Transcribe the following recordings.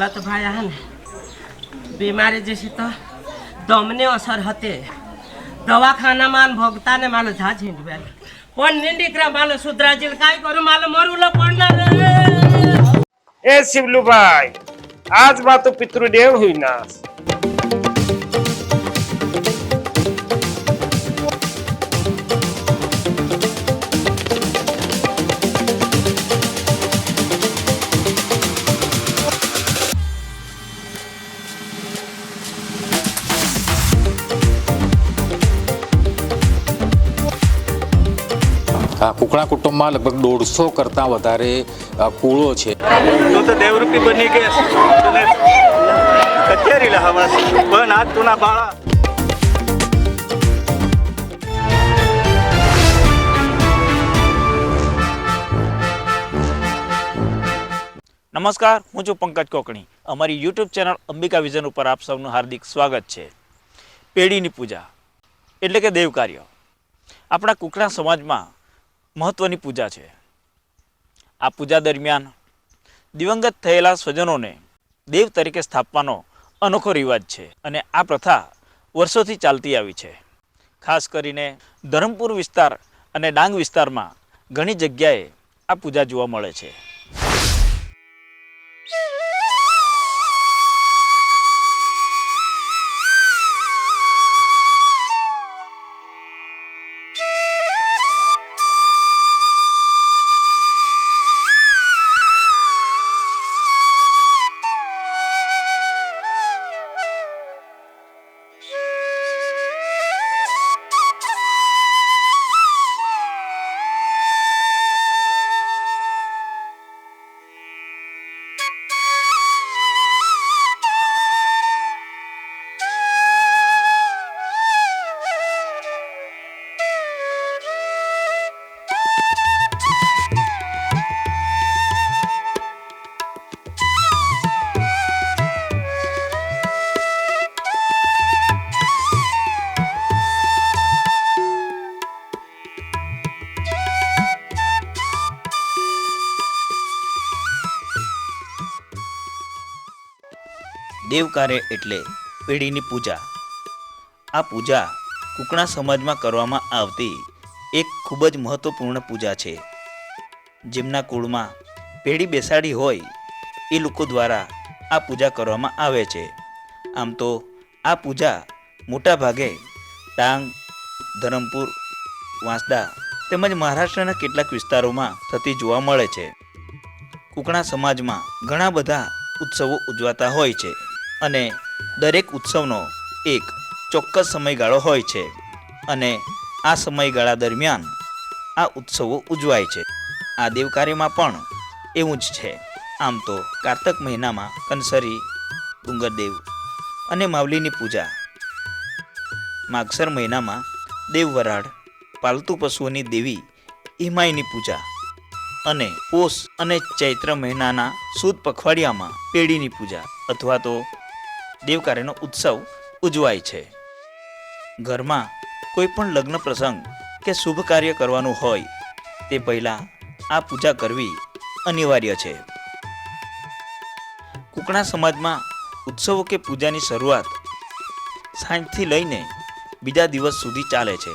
माला तो भाई है ना बीमारी जैसे तो दमने असर हते दवाखाना मान भोगता ने मालो झा झींड बेल पण निंडिकरा मालो सुधराजील काय करू मालो मरूला पडणार रे ए शिवलूबाई आज बा तू पितृदेव होईनास કુકડા કુટુંબમાં લગભગ દોઢસો કરતાં વધારે કુળો છે. દેવરૂપી બની પણ આજ તુના બાળા. નમસ્કાર હું છું પંકજ કોકણી. અમારી યુટ્યુબ ચેનલ અંબિકા વિઝન ઉપર આપ સૌનું હાર્દિક સ્વાગત છે. પેઢીની પૂજા એટલે કે દેવ કાર્ય આપણા કુકણા સમાજમાં મહત્ત્વની પૂજા છે. આ પૂજા દરમિયાન દિવંગત થયેલા સ્વજનોને દેવ તરીકે સ્થાપવાનો અનોખો રિવાજ છે અને આ પ્રથા વર્ષોથી ચાલતી આવી છે. ખાસ કરીને ધરમપુર વિસ્તાર અને ડાંગ વિસ્તારમાં ઘણી જગ્યાએ આ પૂજા જોવા મળે છે. દેવકાર્ય એટલે પેઢીની પૂજા. આ પૂજા કુકણા સમાજમાં કરવામાં આવતી એક ખૂબ જ મહત્વપૂર્ણ પૂજા છે. જેમના કુળમાં પેઢી બેસાડી હોય એ લોકો દ્વારા આ પૂજા કરવામાં આવે છે. આમ તો આ પૂજા મોટાભાગે ટાંગ ધરમપુર, વાંસદા તેમજ મહારાષ્ટ્રના કેટલાક વિસ્તારોમાં થતી જોવા મળે છે. કુકણા સમાજમાં ઘણા બધા ઉત્સવો ઉજવાતા હોય છે. અને દરેક ઉત્સવનો એક ચોક્કસ સમયગાળો હોય છે અને આ સમયગાળા દરમિયાન આ ઉત્સવો ઉજવાય છે. આ દેવકાર્યમાં પણ એવું જ છે. આમ તો કારતક મહિનામાં કંસરી, ડુંગરદેવ અને માવલીની પૂજા. માગસર મહિનામાં દેવવરાળ, પાલતુ પશુઓની દેવી હિમાયની પૂજા અને પોષ અને ચૈત્ર મહિનાના સુદ પખવાડિયામાં પેઢીની પૂજા અથવા તો દેવકાર્યનો ઉત્સવ ઉજવાય છે. ઘરમાં કોઈ પણ લગ્ન પ્રસંગ કે શુભ કાર્ય કરવાનું હોય, તે પહેલાં આ પૂજા કરવી અનિવાર્ય છે. કુકણા સમાજમાં ઉત્સવો કે પૂજાની શરૂઆત સાંજથી લઈને બીજા દિવસ સુધી ચાલે છે,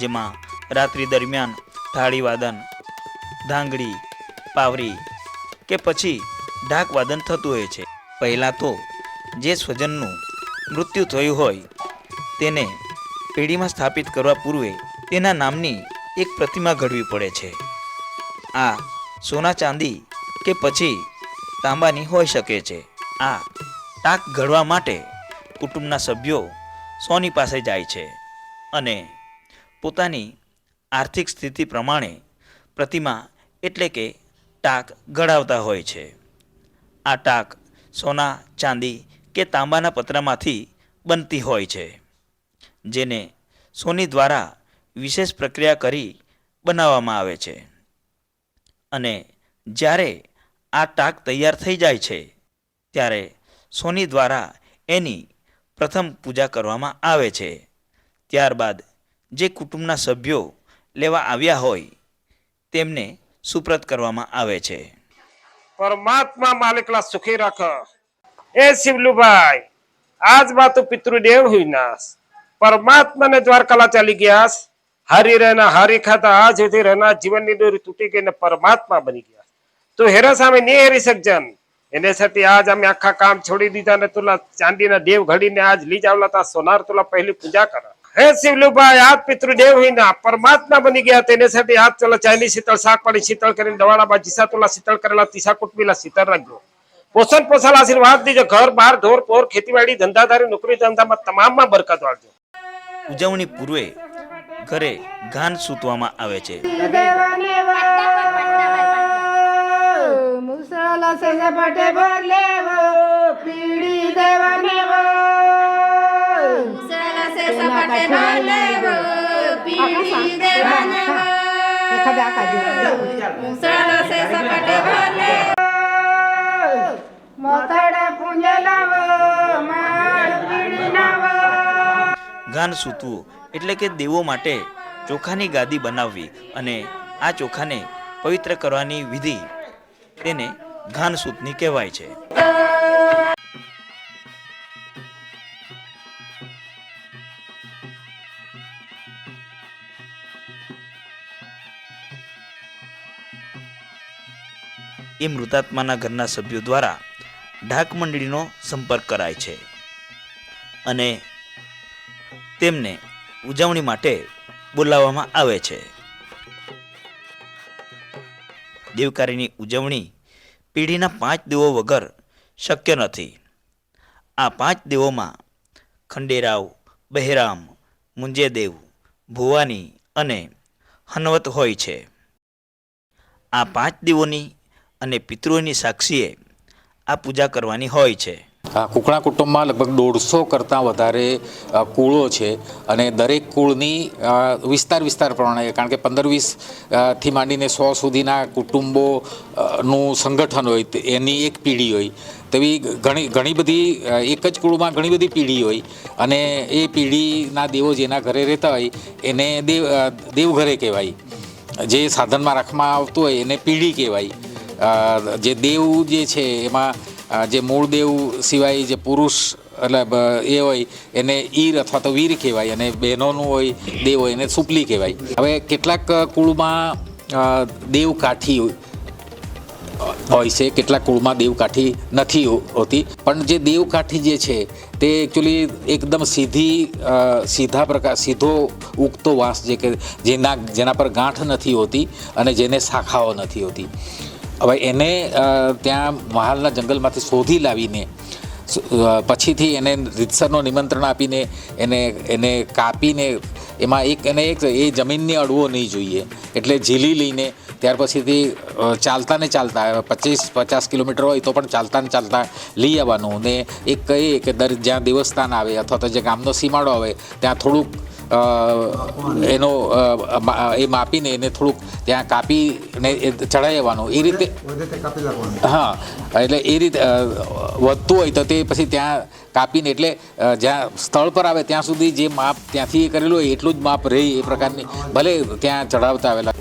જેમાં રાત્રિ દરમિયાન થાળીવાદન ધાંગડી પાવરી કે પછી ઢાકવાદન થતું હોય છે. પહેલાં તો જે સ્વજનનું મૃત્યુ થયું હોય, તેને પેઢીમાં સ્થાપિત કરવા પૂર્વે તેના નામની એક પ્રતિમા ઘડવી પડે છે. આ સોના ચાંદી કે પછી તાંબાની હોઈ શકે છે. આ ટાંક ઘડવા માટે કુટુંબના સભ્યો સોની પાસે જાય છે અને પોતાની આર્થિક સ્થિતિ પ્રમાણે પ્રતિમા એટલે કે ટાંક ઘડાવતા હોય છે. આ ટાંક સોના, ચાંદી કે તાંબાના પતરામાંથી બનતી હોય છે, જેને સોની દ્વારા વિશેષ પ્રક્રિયા કરી બનાવવામાં આવે છે. અને જ્યારે આ ટાંક તૈયાર થઈ જાય છે, ત્યારે સોની દ્વારા એની પ્રથમ પૂજા કરવામાં આવે છે. ત્યારબાદ જે કુટુંબના સભ્યો લેવા આવ્યા હોય, તેમને સુપ્રત કરવામાં આવે છે. પરમાત્મા માલિકલા સુખી રાખ. એ શિવલુભાઈ, આજમાં તું પિતૃદેવ હુઈનાસ પરમાત્માને દ્વારકાલા ચાલી ગયા હરી રહેના હરી ખાતા આજ સુધી રહેના જીવનની દોરી તૂટી ગઈને પરમાત્મા બની ગયા. તું હેરા સામે નહીં હેરી સજ્જન, એને સાથે આજ અમે આખા કામ છોડી દીધા ને તુલા ચાંદીના દેવ ઘડીને આજ લીજ જાવલા તા સોનાર તુલા પહેલી પૂજા કર. હે શિવલુભાઈ, આજ પિતૃદેવ હુઈના પરમાત્મા બની ગયા તેને સાથે આજ ચલો ચાઇની શીતળ શાક પાણી શીતળ કરીને દવાડામાં જીસા તુલા શીતળ કરેલા તીસા કુટમીલા શીતળ રાખજો પોષણ પોષણ આશીર્વાદથી જે ઘર બહાર ઢોર પોર ખેતીવાડી ધંધાધારી નોકરી ધંધામાં તમામમાં બરકત વાળજો. ઉજવણી પૂર્વે ઘરે ગાન સૂતવામાં આવે છે. એખાદ્या મોતડા ગાન સૂતવું એટલે કે દેવો માટે ચોખાની ગાદી બનાવવી અને આ ચોખાને પવિત્ર કરવાની વિધિ તેને ઘાન સૂતની કહેવાય છે. એ મૃતાત્માના ઘરના સભ્યો દ્વારા ઢાક મંડળીનો સંપર્ક કરાય છે. અને તેમને ઉજવણી માટે બોલાવવામાં આવે છે. દેવકારીની ઉજવણી પેઢીના પાંચ દેવો વગર શક્ય નથી. આ પાંચ દેવોમાં ખંડેરાવ, બહેરામ, મુંજેદેવ, ભુવાની અને હનવત હોય છે. આ પાંચ દેવોની અને પિતૃઓની સાક્ષીએ આ પૂજા કરવાની હોય છે. કુકણા કુટુંબમાં લગભગ દોઢસો કરતાં વધારે કુળો છે અને દરેક કુળની વિસ્તાર વિસ્તાર પ્રમાણે, કારણ કે પંદર વીસથી માંડીને સો સુધીના કુટુંબોનું સંગઠન હોય એની એક પેઢી હોય. તેવી ઘણી ઘણી બધી એક જ કુળમાં ઘણી બધી પેઢી હોય અને એ પેઢીના દેવો જેના ઘરે રહેતા હોય, એને દેવ દેવઘરે કહેવાય. જે સાધનમાં રાખવામાં આવતું હોય, એને પીઢી કહેવાય. જે દેવ જે છે, એમાં જે મૂળ દેવ સિવાય જે પુરુષ, એટલે એ હોય, એને ઈર અથવા તો વીર કહેવાય અને બહેનોનું હોય, દેવ હોય, એને સુપલી કહેવાય. હવે કેટલાક કુળમાં દેવકાઠી દેવ કાઠી હોય છે, કેટલાક કુળમાં દેવકાઠી નથી હોતી. પણ જે દેવકાઠી જે છે, તે એકચ્યુઅલી એકદમ સીધી સીધા પ્રકાર, સીધો ઉગતો વાંસ જે કે, જેના જેના પર ગાંઠ નથી હોતી અને જેને શાખાઓ નથી હોતી. હવે એને ત્યાં મહાલના જંગલમાંથી શોધી લાવીને પછીથી એને રીતસરનો નિમંત્રણ આપીને એને એને કાપીને એમાં એક, એને એક, એ જમીનને અડવો નહીં જોઈએ. એટલે ઝીલી લઈને ત્યાર પછીથી ચાલતા ને ચાલતા પચીસ, પચાસ કિલોમીટર હોય તો પણ ચાલતા ને ચાલતા લઈ આવવાનું. ને એક કહીએ કે દર જ્યાં દેવસ્થાન આવે અથવા તો જે ગામનો સીમાડો આવે, ત્યાં થોડુંક એનો એ માપીને એને થોડુંક ત્યાં કાપીને ચડાવી આવવાનું. એ રીતે હા, એટલે એ રીતે વધતું હોય તો તે પછી ત્યાં કાપીને એટલે જ્યાં સ્થળ પર આવે ત્યાં સુધી જે માપ ત્યાંથી એ કરેલું હોય એટલું જ માપ રહે એ પ્રકારની, ભલે ત્યાં ચડાવતા આવેલા.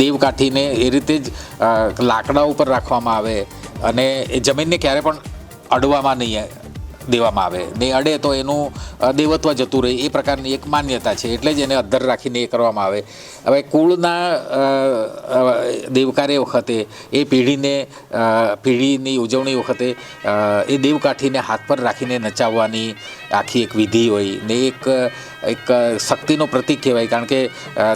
દેવકાઠીને એ રીતે જ લાકડા ઉપર રાખવામાં આવે અને એ જમીનને ક્યારે પણ અડવામાં નહીં દેવામાં આવે. ને અડે તો એનું દેવત્વ જતું રહે. એ પ્રકારની એક માન્યતા છે. એટલે જ એને અધ્ધર રાખીને એ કરવામાં આવે. હવે કુળના દેવકાર્ય વખતે, એ પેઢીને પેઢીની ઉજવણી વખતે એ દેવકાઠીને હાથ પર રાખીને નચાવવાની આખી એક વિધિ હોય ને એક એક શક્તિનું પ્રતીક કહેવાય. કારણ કે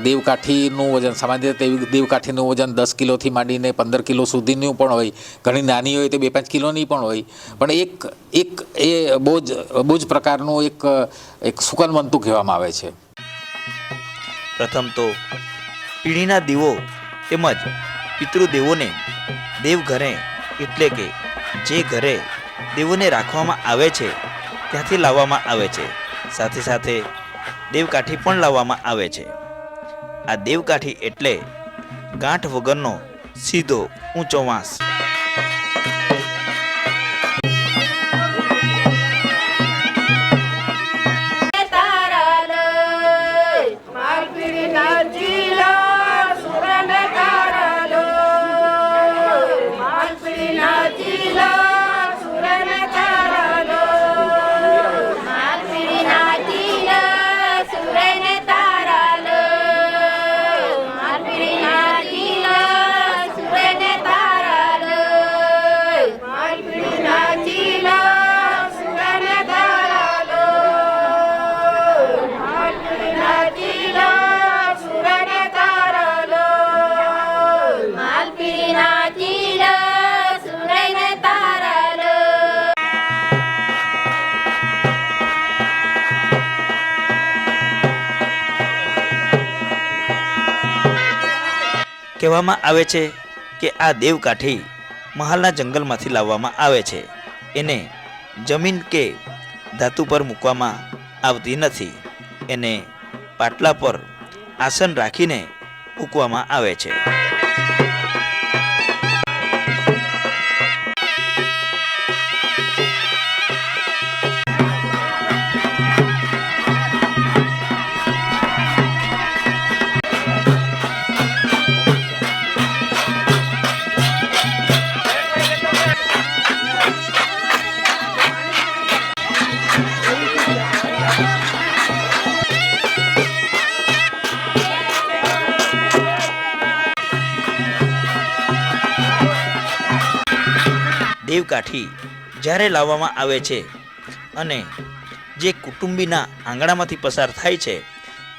દેવકાઠીનું વજન, સામાન્ય રીતે દેવકાઠીનું વજન દસ કિલોથી માંડીને પંદર કિલો સુધીનું પણ હોય. ઘણી નાની હોય તો બે પાંચ કિલોની પણ હોય. પણ એક એક એ બહુ જ બહુ જ પ્રકારનું એક એક સુકનવંતુ કહેવામાં આવે છે. પ્રથમ તો પીઢીના દીવો તેમજ પિતૃદેવોને દેવઘરે એટલે કે જે ઘરે દેવોને રાખવામાં આવે છે, ત્યાંથી લાવવામાં આવે છે. સાથે સાથે દેવકાઠી પણ લાવવામાં આવે છે. આ દેવકાઠી એટલે ગાંઠ વગરનો સીધો ઊંચો વાંસ. કહેવામાં આવે છે કે આ દેવકાઠી મહાલના જંગલમાંથી લાવવામાં આવે છે. એને જમીન કે ધાતુ પર મૂકવામાં આવતી નથી. એને પાટલા પર આસન રાખીને મૂકવામાં આવે છે. દેવકાઠી જ્યારે લાવવામાં આવે છે અને જે કુટુંબીના આંગણામાંથી પસાર થાય છે,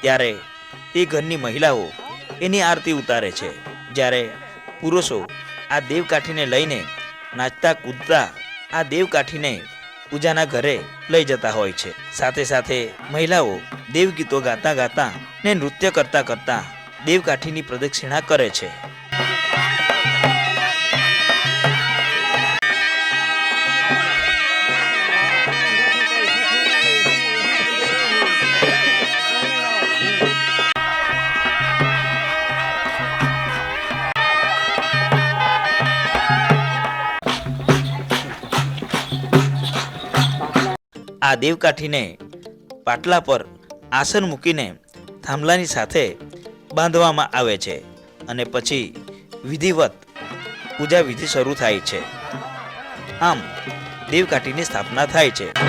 ત્યારે તે ઘરની મહિલાઓ એની આરતી ઉતારે છે. જ્યારે પુરુષો આ દેવકાઠીને લઈને નાચતા, કૂદતા આ દેવકાઠીને પૂજાના ઘરે લઈ જતા હોય છે. સાથે સાથે મહિલાઓ દેવગીતો ગાતા ગાતા ને નૃત્ય કરતા કરતા દેવકાઠીની પ્રદક્ષિણા કરે છે. આ દેવકાઠીને પાટલા પર આસન મૂકીને થાંભલાની સાથે બાંધવામાં આવે છે અને પછી વિધિવત પૂજા વિધિ શરૂ થાય છે. આમ, દેવકાઠીની સ્થાપના થાય છે.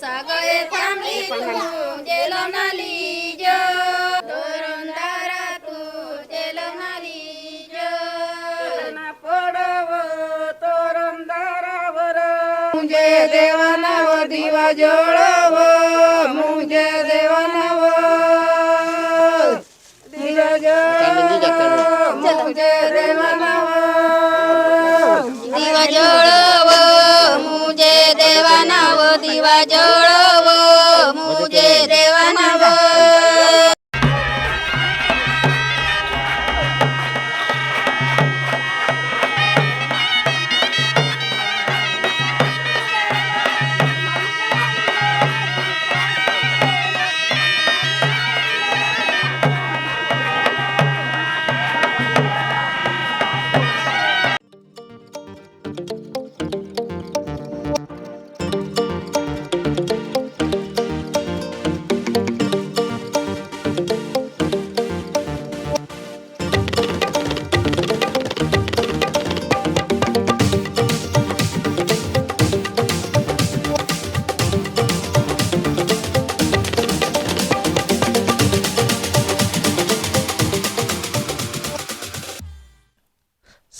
सगळे थांबली तू. जेलो नाली जो. धरून दारा तू जेलो नाली जो. पडव तोरण दारावर. मुझे दिवा जोडव मुझे देवाना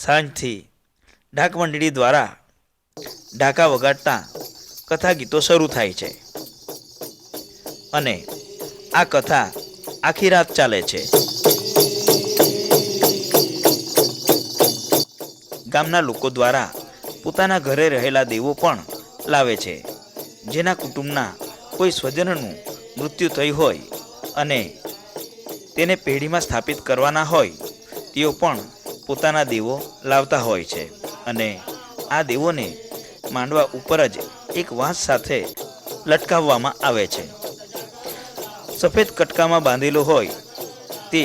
સાંજથી ઢાક મંડળી દ્વારા ઢાકા વગાડતા કથા ગીતો શરૂ થાય છે. અને આ કથા આખી રાત ચાલે છે. ગામના લોકો દ્વારા પોતાના ઘરે રહેલા દેવો પણ લાવે છે. જેના કુટુંબના કોઈ સ્વજનનું મૃત્યુ થઈ હોય અને તેને પેઢીમાં સ્થાપિત કરવાના હોય, તેઓ પણ પોતાના દેવો લાવતા હોય છે અને આ દેવોને માંડવા ઉપર જ એક વાંસ સાથે લટકાવવામાં આવે છે. સફેદ કટકામાં બાંધેલો હોય તે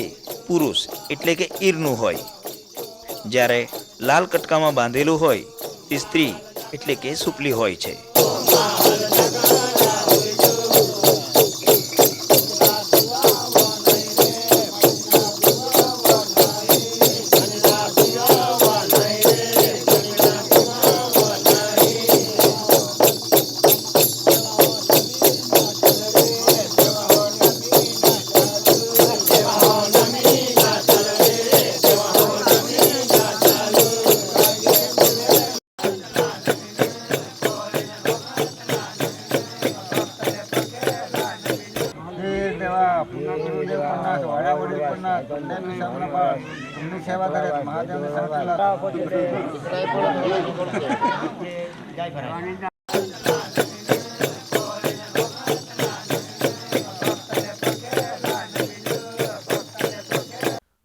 પુરુષ એટલે કે ઈરનું હોય. જ્યારે લાલ કટકામાં બાંધેલું હોય તે સ્ત્રી એટલે કે સુપલી હોય છે.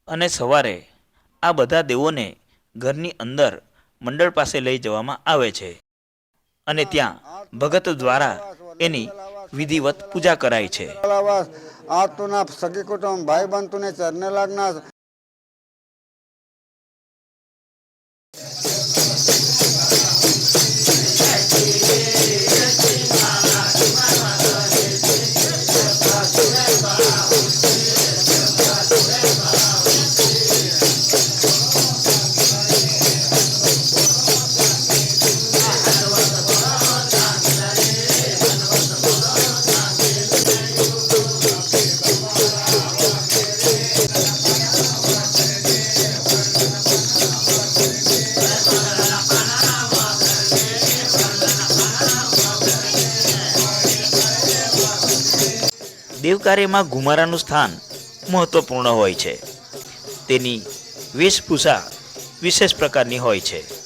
અને સવારે આ બધા દેવોને ઘરની અંદર મંડળ પાસે લઈ જવામાં આવે છે. અને ત્યાં ભગત દ્વારા એની વિધિવત પૂજા કરાય છે. આ સગી કુટુંબ ભાઈ બંધ ચરને ચરણે લાગના દેવકાર્યમાં ઘુમારાનું સ્થાન મહત્વપૂર્ણ હોય છે. તેની વેશભૂષા વિશેષ પ્રકારની હોય છે.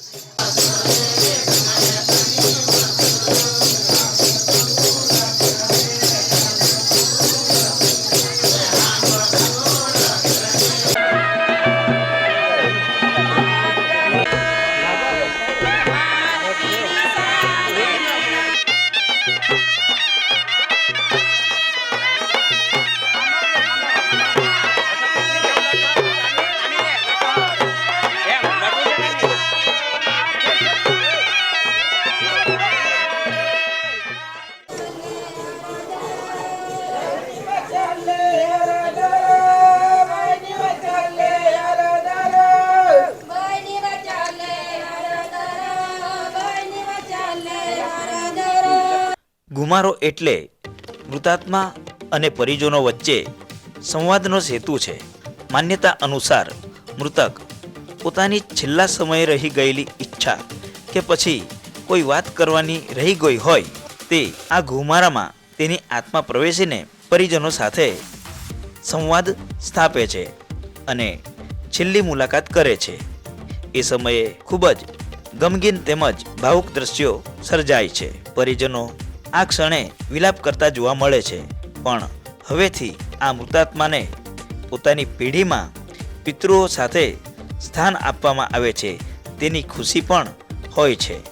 ઘુમારો એટલે મૃતાત્મા અને પરિજનો વચ્ચે સંવાદનો સેતુ છે. માન્યતા અનુસાર મૃતક પોતાની છેલ્લા સમયે રહી ગયેલી ઈચ્છા કે પછી કોઈ વાત કરવાની રહી ગઈ હોય તે આ ઘુમારામાં તેની આત્મા પ્રવેશીને પરિજનો સાથે સંવાદ સ્થાપે છે અને છેલ્લી મુલાકાત કરે છે. એ સમયે ખૂબ જ ગમગીન તેમજ ભાવુક દ્રશ્યો સર્જાય છે. પરિજનો આ ક્ષણે વિલાપ કરતા જોવા મળે છે. પણ હવેથી આ મૃતાત્માને પોતાની પેઢીમાં પિતૃઓ સાથે સ્થાન આપવામાં આવે છે. તેની ખુશી પણ હોય છે.